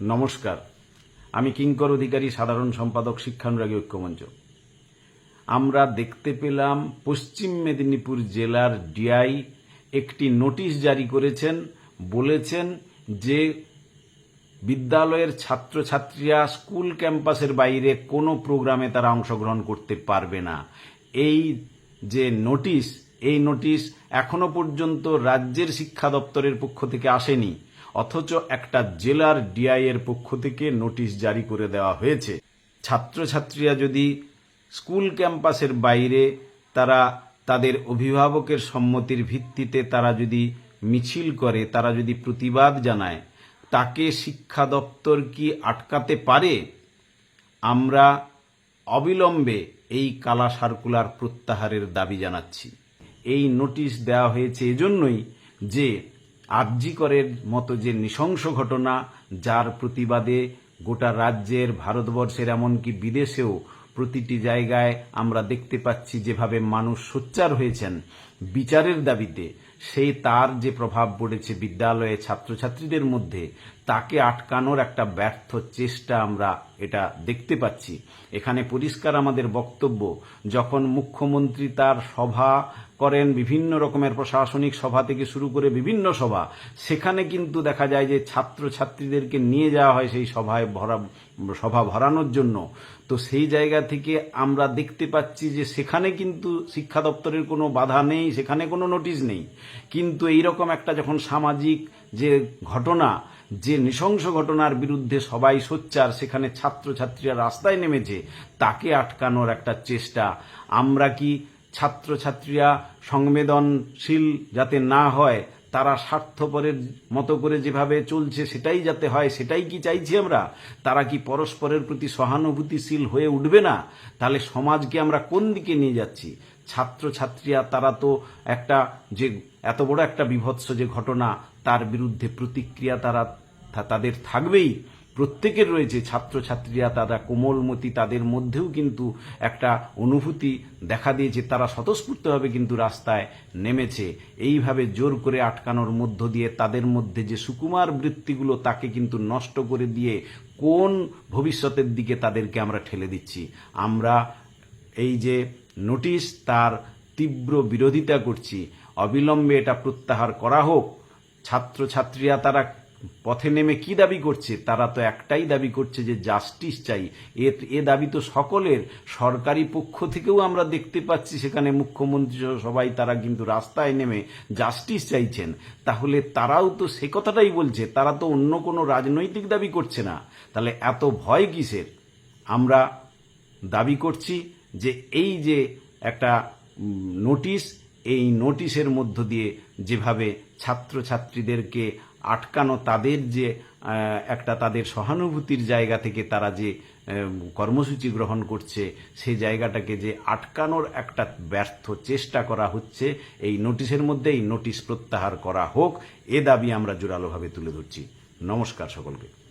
নমস্কার। আমি কিঙ্কর অধিকারী, সাধারণ সম্পাদক, শিক্ষানুরাগী ঐক্যমঞ্চ। আমরা দেখতে পেলাম পশ্চিম মেদিনীপুর জেলার ডিআই একটি নোটিশ জারি করেছেন, বলেছেন যে বিদ্যালয়ের ছাত্রছাত্রীরা স্কুল ক্যাম্পাসের বাইরে কোনো প্রোগ্রামে তারা অংশগ্রহণ করতে পারবে না। এই যে নোটিশ, এই নোটিশ এখনও পর্যন্ত রাজ্যের শিক্ষা দপ্তরের পক্ষ থেকে আসেনি। অথচ একটা জেলার ডিআই এর পক্ষ থেকে নোটিশ জারি করে দেওয়া হয়েছে। ছাত্রছাত্রীরা যদি স্কুল ক্যাম্পাসের বাইরে তারা তাদের অভিভাবকের সম্মতির ভিত্তিতে তারা যদি মিছিল করে, তারা যদি প্রতিবাদ জানায়, তাকে শিক্ষা দপ্তর কি আটকাতে পারে? আমরা অবিলম্বে এই কালা সার্কুলার প্রত্যাহারের দাবি জানাচ্ছি। এই নোটিশ দেওয়া হয়েছে এজন্যই যে আরজিকরের মতো যে নৃশংস ঘটনা, যার প্রতিবাদে গোটা রাজ্যের, ভারতবর্ষের, এমনকি বিদেশেও প্রতিটি জায়গায় আমরা দেখতে পাচ্ছি যেভাবে মানুষ সোচ্চার হয়েছেন। বিচারের দাবিতে সেই তার যে প্রভাব পড়েছে বিদ্যালয়ে ছাত্রছাত্রীদের মধ্যে, তাকে আটকানোর একটা ব্যর্থ চেষ্টা আমরা এটা দেখতে পাচ্ছি। এখানে পরিষ্কার আমাদের বক্তব্য, যখন মুখ্যমন্ত্রী তার সভা করেন, বিভিন্ন রকমের প্রশাসনিক সভা থেকে শুরু করে বিভিন্ন সভা, সেখানে কিন্তু দেখা যায় যে ছাত্রছাত্রীদেরকে নিয়ে যাওয়া হয় সেই সভায় ভরা, সভা ভরানোর জন্য। তো সেই জায়গা থেকে আমরা দেখতে পাচ্ছি যে সেখানে কিন্তু শিক্ষা দপ্তরের কোনো বাধা নেই সেখানে কোনো নোটিশ নেই। কিন্তু এইরকম একটা যখন সামাজিক যে ঘটনা, যে নৃশংস ঘটনার বিরুদ্ধে সবাই সোচ্চার, সেখানে ছাত্রছাত্রীরা রাস্তায় নেমেছে, তাকে আটকানোর একটা চেষ্টা। আমরা কি ছাত্রছাত্রীরা সংবেদনশীল যাতে না হয়, তারা স্বার্থপরের মতো করে যেভাবে চলছে সেটাই যাতে হয়, সেটাই কি চাইছি আমরা? তারা কি পরস্পরের প্রতি সহানুভূতিশীল হয়ে উঠবে না? তাহলে সমাজকে আমরা কোন দিকে নিয়ে যাচ্ছি? ছাত্রছাত্রীরা, তারা তো একটা যে, এত বড় একটা বিভৎস যে ঘটনা, তার বিরুদ্ধে প্রতিক্রিয়া তারা তাদের থাকবেই। প্রত্যেকের রয়েছে ছাত্রছাত্রীরা, তারা কোমলমতি, তাদের মধ্যেও কিন্তু একটা অনুভূতি দেখা দিয়েছে তারা স্বতঃস্ফূর্তভাবে কিন্তু রাস্তায় নেমেছে। এইভাবে জোর করে আটকানোর মধ্য দিয়ে তাদের মধ্যে যে সুকুমার বৃত্তিগুলো, তাকে কিন্তু নষ্ট করে দিয়ে কোন ভবিষ্যতের দিকে তাদেরকে আমরা ঠেলে দিচ্ছি? আমরা এই যে নোটিশ তার তীব্র বিরোধিতা করছি। অবিলম্বে এটা প্রত্যাহার করা হোক। ছাত্রছাত্রীরা তারা পথে নেমে কি দাবি করছে? তারা তো একটাই দাবি করছে যে জাস্টিস চাই। এ এ দাবি তো সকলের। সরকারি পক্ষ থেকেও আমরা দেখতে পাচ্ছি সেখানে মুখ্যমন্ত্রী সবাই তারা কিন্তু রাস্তায় নেমে জাস্টিস চাইছেন। তাহলে তারাও তো সে কথাটাই বলছে। তারা তো অন্য কোনো রাজনৈতিক দাবি করছে না। তাহলে এত ভয় কিসের? আমরা দাবি করছি যে এই যে একটা নোটিশ, এই নোটিশের মধ্য দিয়ে যেভাবে ছাত্রছাত্রীদেরকে আটকানো, তাদের যে একটা তাদের সহানুভূতির জায়গা থেকে তারা যে কর্মসূচি গ্রহণ করছে সেই জায়গাটাকে যে আটকানোর একটা ব্যর্থ চেষ্টা করা হচ্ছে, এই নোটিশের মধ্যে এই নোটিশ প্রত্যাহার করা হোক, এ দাবি আমরা জোরালোভাবে তুলে ধরছি। নমস্কার সকলকে।